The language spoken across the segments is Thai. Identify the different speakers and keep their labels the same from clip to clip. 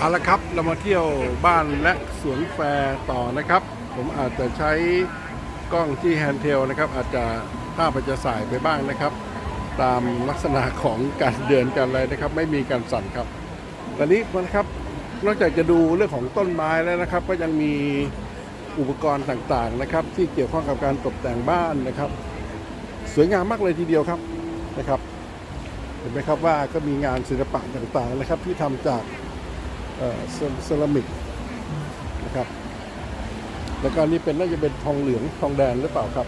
Speaker 1: เอาละครับเรามาเที่ยวบ้านและสวนแฟร์ต่อนะครับ ผมอาจจะใช้กล้องที่แฮนด์เทลนะครับ อาจจะภาพอาจจะสายไปบ้างนะครับ ตามลักษณะของการเดินกันอะไรนะครับ ไม่มีการสั่นครับตอนนี้นะครับนอกจากจะดูเรื่องของต้นไม้แล้วนะครับ ก็ยังมีอุปกรณ์ต่างๆนะครับ ที่เกี่ยวข้องกับการตกแต่งบ้านนะครับ สวยงามมากเลยทีเดียวครับนะครับ เห็นไหมครับว่าก็มีงานศิลปะต่างๆนะครับ ที่ทำจาก เซรามิกนะครับแล้วก็นี่เป็นน่าจะเป็นทองเหลืองทองแดงหรือเปล่าครับ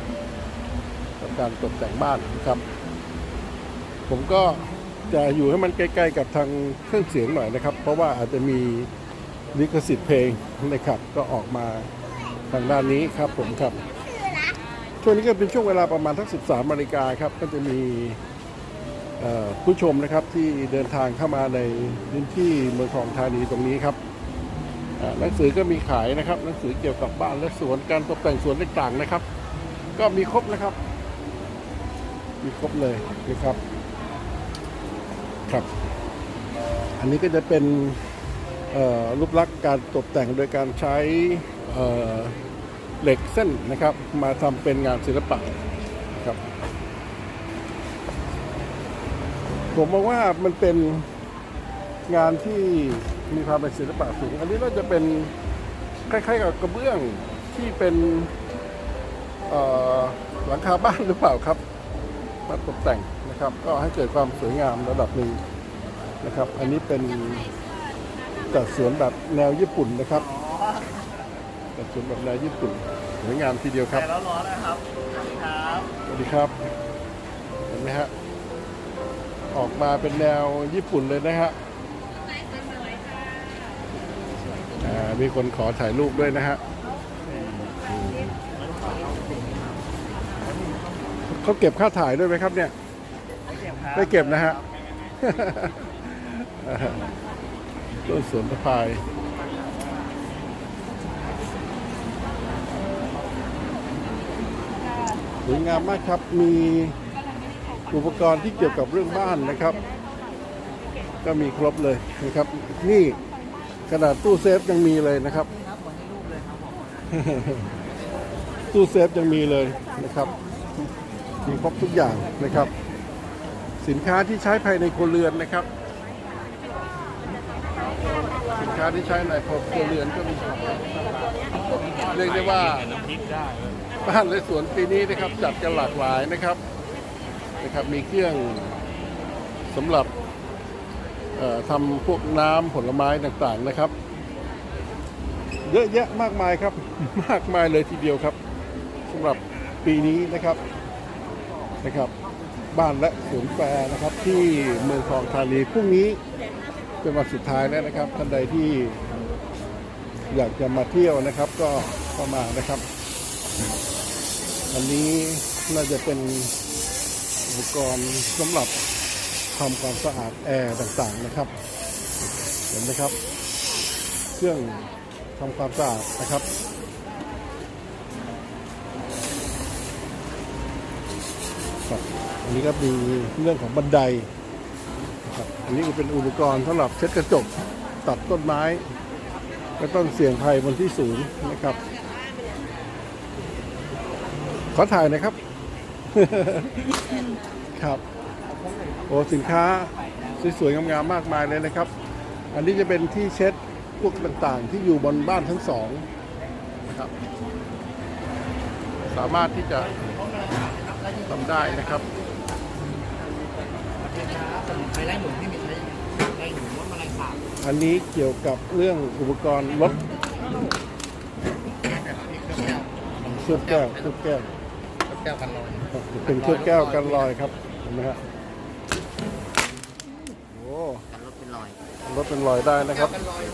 Speaker 1: กับการตกแต่งบ้านนะครับ ผมก็จะอยู่ให้มันใกล้ ๆ กับทางเครื่องเสียงหน่อยนะครับ เพราะว่าอาจจะมีลิขสิทธิ์เพลงนะครับ ก็ออกมาทางด้านนี้ครับผมครับช่วงนี้ก็เป็นช่วงเวลาประมาณทั้ง13นาฬิกาครับ ก็จะมี ผู้ชมนะครับที่เดินทางเข้ามาในพื้นที่เมืองทองธานีตรงนี้ครับหนังสือก็มีขายนะครับ หนังสือเกี่ยวกับบ้านและสวนการตกแต่งสวนต่างๆนะครับ ก็มีครบนะครับ มีครบเลยนะครับ ครับ อันนี้ก็จะเป็นรูปลักษณ์การตกแต่งโดยการใช้เเหล็กเส้นนะครับ มาทำเป็นงานศิลปะครับ ผมมองว่ามันเป็นงานที่มีความเป็นศิลปะสูง อันนี้น่าจะเป็นคล้ายๆกับกระเบื้องที่เป็นเอ่อหลังคาบ้านหรือเปล่าครับมาตกแต่งนะครับ ก็ให้เกิดความสวยงามระดับหนึ่งนะครับ อันนี้เป็นจัดสวนแบบแนวญี่ปุ่นนะครับจัดสวนแบบแนวญี่ปุ่นสวยงามทีเดียวครับ
Speaker 2: แต่แล้วร้อนนะครับครับ
Speaker 1: สวัสดีครับเห็นไหมฮะ ออกมาเป็นแนวญี่ปุ่นเลยนะฮะอ่ามีคนขอถ่ายรูปด้วยนะฮะอืมเขาเก็บค่าถ่ายด้วยไหมครับเนี่ยไม่เก็บนะฮะต้นสวนสะพายสวยงามมากครับมี อุปกรณ์ที่เกี่ยวกับเรื่องบ้านนะครับ ก็มีครบเลยนะครับ นี่ขนาดตู้เซฟยังมีเลยนะครับ ตู้เซฟยังมีเลยนะครับมีครบทุกอย่างนะครับ สินค้าที่ใช้ภายในครัวเรือนนะครับ สินค้าที่ใช้ในครัวเรือนก็มีเรียกได้ว่า
Speaker 2: น้ำพริกได้
Speaker 1: บ้านและสวนปีนี้นะครับจัดกันหลากหลายนะครับ นะครับมีเครื่องสำหรับทำพวกน้ำผลไม้ต่างๆนะครับ เยอะแยะมากมายครับ มากมายเลยทีเดียวครับสำหรับปีนี้นะครับนะครับ บ้านและสวนแฟร์นะครับ ที่เมืองทองธานีพรุ่งนี้เป็นวันสุดท้ายแล้วนะครับท่านใดที่อยากจะมาเที่ยวนะครับ ก็เข้ามานะครับ อันนี้น่าจะเป็น อุปกรณ์สำหรับทำความสะอาดแอร์ต่างๆนะครับ เห็นไหมครับ เครื่องทำความสะอาดนะครับครับอันนี้ก็มีเรื่องของบันไดนะครับอันนี้ก็เป็นอุปกรณ์สำหรับเช็ดกระจกตัดต้นไม้ก็ต้องเสี่ยงภัยบนที่สูงนะครับ ขอถ่ายนะครับ ครับโอ้สินค้าสวยๆงามๆมากมายเลยนะครับ อันนี้จะเป็นที่เช็ดพวกต่างๆ ที่อยู่บนบ้านทั้งสองนะครับ สามารถที่จะทำได้นะครับ
Speaker 2: ใช้ไล่หนุนที่มีใช้ไล่หนุนว่าแมลงสาบ
Speaker 1: อันนี้เกี่ยวกับเรื่องอุปกรณ์รถเคลือบแก้วเคลือบแก้ว
Speaker 2: แก้วกันลอย
Speaker 1: เป็นเคลือบแก้วกันรอยครับเห็นไหมฮะโอ้
Speaker 2: กันรถเป็นรอย
Speaker 1: รถเป็นรอยได้นะครับ
Speaker 2: กันลอย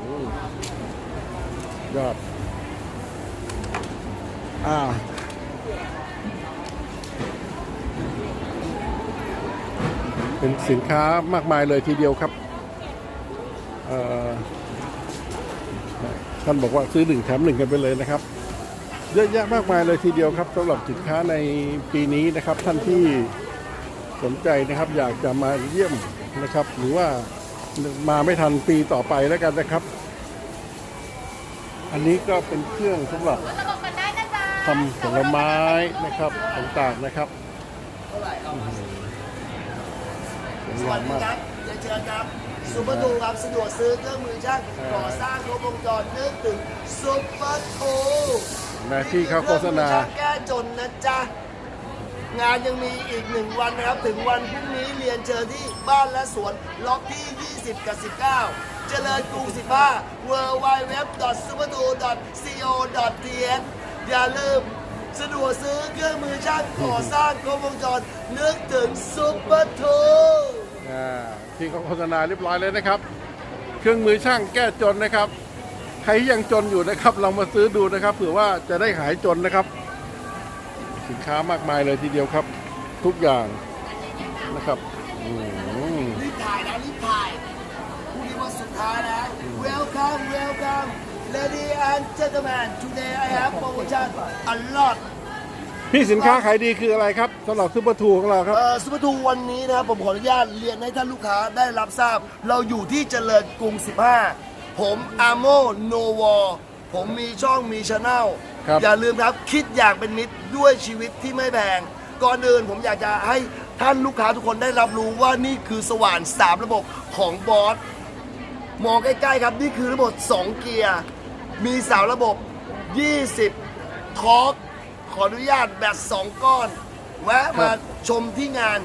Speaker 1: โอ้ยอดอ่าเป็นสินค้ามากมายเลยทีเดียวครับเอ่อท่านบอกว่าซื้อหนึ่งแถมหนึ่งกันไปเลยนะครับ เยอะแยะมากมายเลยทีเดียวครับสำหรับสินค้าในปีนี้นะครับ ท่านที่สนใจนะครับ อยากจะมาเยี่ยมนะครับ หรือว่ามาไม่ทันปีต่อไปแล้วกันนะครับ อันนี้ก็เป็นเครื่องสำหรับทำผลไม้นะครับต่างๆนะครับสวยงาม
Speaker 3: สดี
Speaker 1: มาก
Speaker 3: ครับเจเจอครับซุปเปอร์ทูครับสะดวกซื้อเครื่องมือช่างก่อสร้างครบวงจรนึกถึงซุปเปอร์ทู
Speaker 1: แม่ที่เขาโฆษณา
Speaker 3: เครื่องมือช่างแก้จนนะจ๊ะ งานยังมีอีกหนึ่งวันนะครับ ถึงวันพรุ่งนี้เรียนเชิญที่บ้านและสวน ล็อกที่ 20 กับ 19 เจริญกรุง 15 w w w s u p e r t o c o t h อย่าลืมสะดวกซื้อเครื่องมือช่างก่อสร้างครบวงจรนึกถึงซุปเปอร์ทู
Speaker 1: อ่าที่เขาโฆษณาเรียบร้อยเลยนะครับ เครื่องมือช่างแก้จนนะครับ ใครที่ยังจนอยู่นะครับลองมาซื้อดูนะครับเผื่อว่าจะได้หายจนนะครับ สินค้ามากมายเลยทีเดียวครับ ทุกอย่างนะครับอืม
Speaker 3: รีบถ่ายนะรีบถ่ายพรุ่งนี้วันสุดท้ายแล้ว Welcome Welcome Lady and gentlemen today I have promotion a lot
Speaker 1: พี่สินค้าขายดีคืออะไรครับสำหรับซูเปอร์ทูของเราครับ
Speaker 3: เอ่อซุปเปอร์ทูวันนี้นะครับผมขออนุญาตเรียนให้ท่านลูกค้าได้รับทราบ เราอยู่ที่เจริญกรุง 15 ผมอาโมโนวอผมมีช่องมีช anel
Speaker 1: ครับ
Speaker 3: อย่าลืมครับคิดอยากเป็นมิตรด้วยชีวิตที่ไม่แพงก่อนอื่นผมอยากจะให้ท่านลูกค้าทุกคนได้รับรู้ว่านี่คือสว่าน3ระบบของบอส มองใกล้ๆครับ นี่คือระบบ 2 เกียร์ มีสาวระบบ 20ทอร์กขออนุญาตแบต2 ก้อน แวะมาชมที่งาน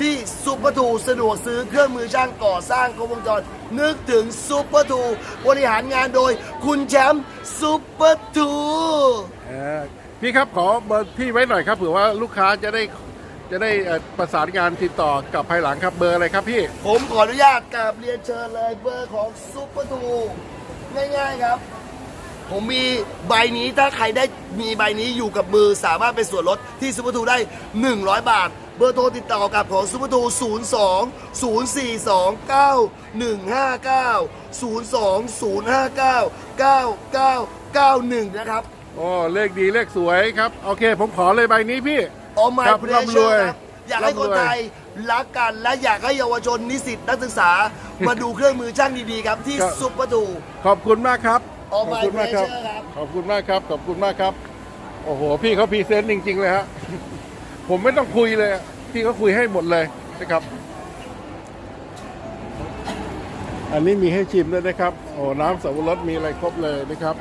Speaker 3: ที่ซุปเปอร์ทูสะดวกซื้อเครื่องมือช่างก่อสร้างครบวงจร นึกถึงซุปเปอร์ทูบริหารงานโดยคุณแชมป์ซุปเปอร์ทู
Speaker 1: เอ่อพี่ครับขอเบอร์พี่ไว้หน่อยครับเผื่อว่าลูกค้าจะได้จะได้เอ่อประสานงานติดต่อกับภายหลังครับเบอร์อะไรครับพี่
Speaker 3: ผมขออนุญาตกราบเรียนเชิญเลยเบอร์ของซุปเปอร์ทูง่ายๆครับ ผมมีใบนี้ถ้าใครได้มีใบนี้อยู่กับมือสามารถเป็นส่วนลดที่ซุปเปอร์ทูได้ 100 บาท เบอร์โทรติดต่อกับของซุปเปอร์ทู02 042 9159 02 059 9991 นะครับ
Speaker 1: โอ้เลขดีเลขสวยครับ โอเค ผมขอเลยใบนี้พี่
Speaker 3: ออม
Speaker 1: ครับ
Speaker 3: ไเพล
Speaker 1: ร่ำ
Speaker 3: เช
Speaker 1: ร
Speaker 3: อ
Speaker 1: วย
Speaker 3: ร์ครับอยากให้คนไทยรักกันและอยากให้เยาวชนนิสิตนักศึกษา มาดูเครื่องมือช่างดีๆครับที่
Speaker 1: ครับ
Speaker 3: ซุปเปอร์ทู
Speaker 1: ขอบคุณมากครับ
Speaker 3: All
Speaker 1: ขอบ
Speaker 3: my
Speaker 1: คุณมากครับ
Speaker 3: pleasure ครับ
Speaker 1: ขอบคุณมากครับ ขอบคุณมากครับ โอ้โห พี่เขาพรีเซนต์จริง ๆ เลยฮะ ผมไม่ต้องคุยเลย พี่เขาคุยให้หมดเลยนะครับ อันนี้มีให้ชิมด้วยนะครับ โอ้น้ำสับปะรดมีอะไรครบเลยนะครับ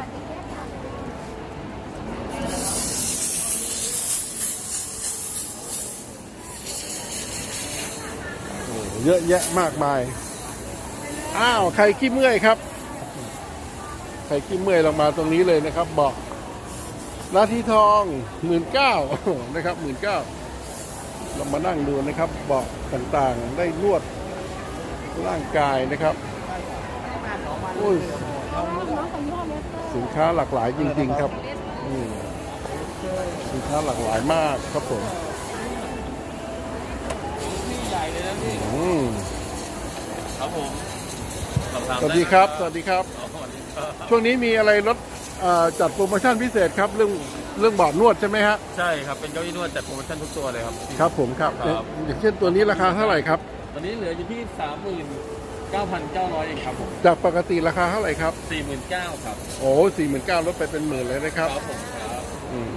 Speaker 1: โอ้เยอะแยะมากมาย อ้าว ใครขี้เมื่อยครับ ใครขี้เมื่อยลงมาตรงนี้เลยนะครับบอก นาทีทองหมื่นเก้านะครับหมื่นเก้าเรามานั่งดูนะครับเบาะต่างๆ ได้นวดร่างกายนะครับโอ้ยสินค้าหลากหลายจริง ๆ ครับอืมสินค้าหลากหลายมากครับผมอืม
Speaker 4: ครับผมสอบถาม
Speaker 1: สวัสดีครับสวัสดีครับ
Speaker 4: อ๋อสวัสดีครับ
Speaker 1: ช่วงนี้มีอะไรลด เอ่อจัดโปรโมชั่นพิเศษครับเรื่องเรื่องบอร์ดนวดใช่ไหมฮะ
Speaker 4: ใช่ครับ เป็นเก้าอี้นวดจัดโปรโมชั่นทุกตัวเลยครับ
Speaker 1: ครับผมครับ
Speaker 4: ครับ
Speaker 1: อย่างเช่นตัวนี้ราคาเท่าไหร่ครับ
Speaker 4: ตอนนี้เหลืออยู่ที่ 39,900เองครับผม
Speaker 1: จากปกติราคาเท่าไหร่ครับ
Speaker 4: 49,000ครับ
Speaker 1: โอ้สี่หมื่นเก้าลดไปเป็นหมื่นเลยนะครับ
Speaker 4: ครับผมครับ
Speaker 1: อืม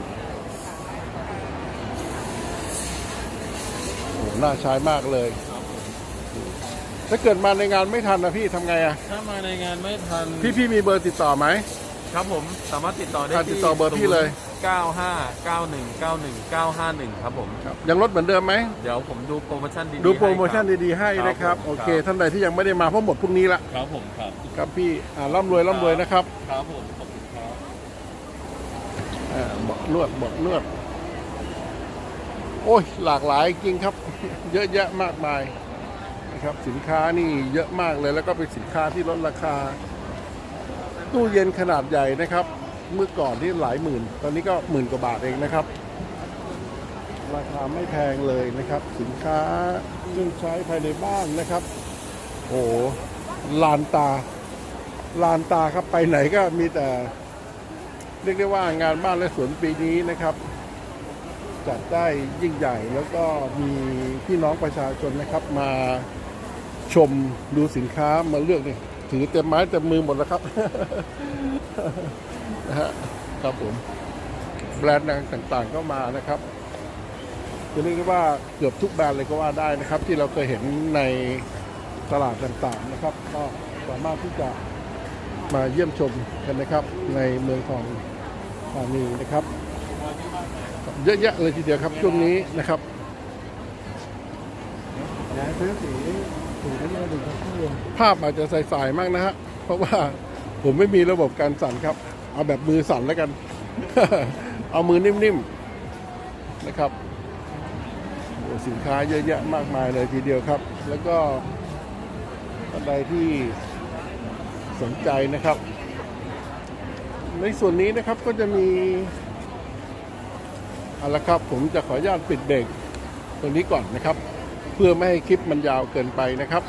Speaker 1: โอ้น่าใช้มากเลยถ้าเกิดมาในงานไม่ทันนะพี่ทำไงอะ
Speaker 4: ถ้ามาในงานไม่ทัน
Speaker 1: พี่พี่มีเบอร์ติดต่อไหม
Speaker 4: ครับผมสามารถติดต่อได้
Speaker 1: อะติ
Speaker 4: ที่
Speaker 1: ดต่อเบอร์พี่เลย
Speaker 4: 959191 951ครับผม
Speaker 1: ครับยังลดเหมือนเดิมไหม
Speaker 4: เดี๋ยวผมดูโปรโมชั่นดีๆ
Speaker 1: ดูโปรโมชั่น
Speaker 4: ให้
Speaker 1: ดีๆให้นะครับ
Speaker 4: ครับผม
Speaker 1: โอเค
Speaker 4: ครับ
Speaker 1: ท่านใดที่ยังไม่ได้มาเพราะหมดพรุ่งนี้ละ
Speaker 4: ครับผมครับ
Speaker 1: ครับพี่อ่าร่ำรวยร่ำรวยนะครับ
Speaker 4: ครับผมขอบคุณครับ
Speaker 1: อ่าเบาะนวดเบาะนวดโอ้ยหลากหลายจริงครับ เยอะแยะมากมายนะครับสินค้านี่เยอะมากเลยแล้วก็เป็นสินค้าที่ลดราคา ตู้เย็นขนาดใหญ่นะครับ เมื่อก่อนที่หลายหมื่น ตอนนี้ก็หมื่นกว่าบาทเองนะครับ ราคาไม่แพงเลยนะครับ สินค้าเครื่องใช้ภายในบ้านนะครับ โอ้ลานตา ลานตาครับไปไหนก็มีแต่ เรียกได้ว่างานบ้านและสวนปีนี้นะครับจัดได้ยิ่งใหญ่แล้วก็มีพี่น้องประชาชนนะครับมาชมดูสินค้ามาเลือกนี่ ถือเต็มไม้เต็มมือหมดแล้วครับนะฮะครับผม แบรนด์ต่างๆก็มานะครับจะเรียกได้ว่าเกือบทุกแบรนด์เลยก็ว่าได้นะครับ ที่เราเคยเห็นในตลาดต่างๆนะครับ ก็สามารถที่จะมาเยี่ยมชมกันนะครับ ในเมืองทองธานีนะครับ เยอะแยะเลยทีเดียวครับช่วงนี้นะครับ ภาพอาจจะใสๆมากนะฮะ เพราะว่าผมไม่มีระบบการสั่นครับ เอาแบบมือสั่นแล้วกัน เอามือนิ่มๆนะครับสินค้าเยอะแยะมากมายเลยทีเดียวครับ แล้วก็ท่านใดที่สนใจนะครับ ในส่วนนี้นะครับก็จะมีเอาละครับ ผมจะขออนุญาตปิดเบรกตรงนี้ก่อนนะครับ เพื่อไม่ให้คลิปมันยาวเกินไปนะครับ